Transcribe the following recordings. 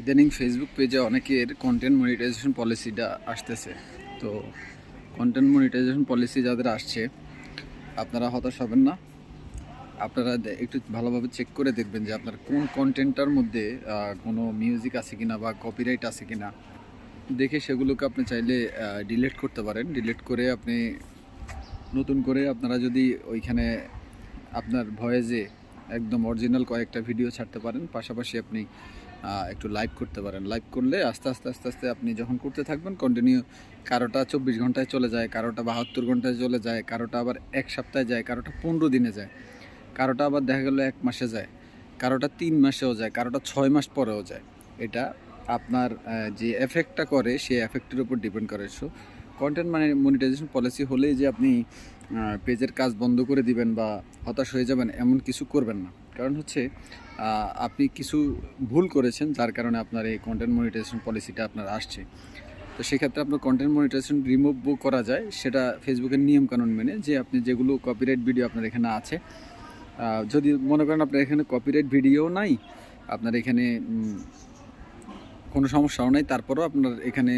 ইদানিং ফেসবুক পেজে অনেকের কন্টেন্ট মনিটাইজেশন পলিসিটা আসতেছে। তো কন্টেন্ট মনিটাইজেশন পলিসি যাদের আসছে, আপনারা হতাশ হবেন না। আপনারা একটু ভালোভাবে চেক করে দেখবেন যে আপনার কোন কন্টেন্টটার মধ্যে কোনো মিউজিক আছে কিনা বা কপিরাইট আছে কিনা। দেখে সেগুলোকে আপনি চাইলে ডিলিট করতে পারেন। ডিলিট করে আপনি নতুন করে আপনারা যদি ওইখানে আপনার ভয়েসে একদম অরিজিনাল কয়েকটা ভিডিও ছাড়তে পারেন। পাশাপাশি আপনি একটু লাইভ করতে পারেন। লাইভ করলে আস্তে আস্তে আস্তে আস্তে আপনি যখন করতে থাকবেন কন্টিনিউ কারোটা চব্বিশ ঘন্টায় চলে যায়, কারোটা বাহাত্তর ঘন্টায় চলে যায়, কারোটা আবার এক সপ্তাহে যায়, কারোটা পনেরো দিনে যায়, কারোটা আবার দেখা গেলো এক মাসে যায়, কারোটা তিন মাসেও যায়, কারোটা ছয় মাস পরেও যায়। এটা আপনার যে এফেক্টটা করে, সেই এফেক্টের উপর ডিপেন্ড করে। সো কন্টেন্ট মানে মনিটাইজেশন পলিসি হলেই যে আপনি পেজের কাজ বন্ধ করে দিবেন বা হতাশ হয়ে যাবেন, এমন কিছু করবেন না। কারণ হচ্ছে আপনি কিছু ভুল করেছেন, যার কারণে আপনার এই কন্টেন্ট মনিটাইজেশন পলিসিটা আপনার আসছে। তো সেক্ষেত্রে আপনার কন্টেন্ট মনিটাইজেশন রিমুভ করা যায়, সেটা ফেসবুকের নিয়মকানুন মেনে যে আপনি যেগুলো কপিরাইট ভিডিও আপনার এখানে আছে যদি মনে করেন আপনার এখানে কপিরাইট ভিডিও নাই, আপনার এখানে কোনো সমস্যাও নাই, তারপরেও আপনার এখানে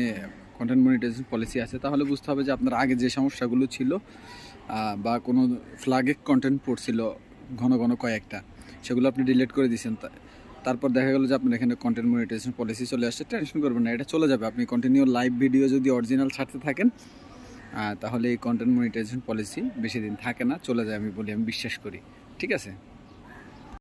কন্টেন্ট মনিটাইজেশন পলিসি আছে, তাহলে বুঝতে হবে যে আপনার আগে যে সমস্যাগুলো ছিল বা কোনো ফ্লাগে কন্টেন্ট পড়ছিল ঘন ঘন কয়েকটা, সেগুলো আপনি ডিলিট করে দিয়েছেন। তারপর দেখা গেলো যে আপনার এখানে কন্টেন্ট মনিটাইজেশন পলিসি চলে আসছে টেনশন করবেন না, এটা চলে যাবে। আপনি কন্টিনিউ লাইভ ভিডিও যদি অরিজিনাল ছাড়তে থাকেন তাহলে এই কন্টেন্ট মনিটাইজেশন পলিসি বেশি দিন থাকে না, চলে যায় আমি বলি, আমি বিশ্বাস করি। ঠিক আছে?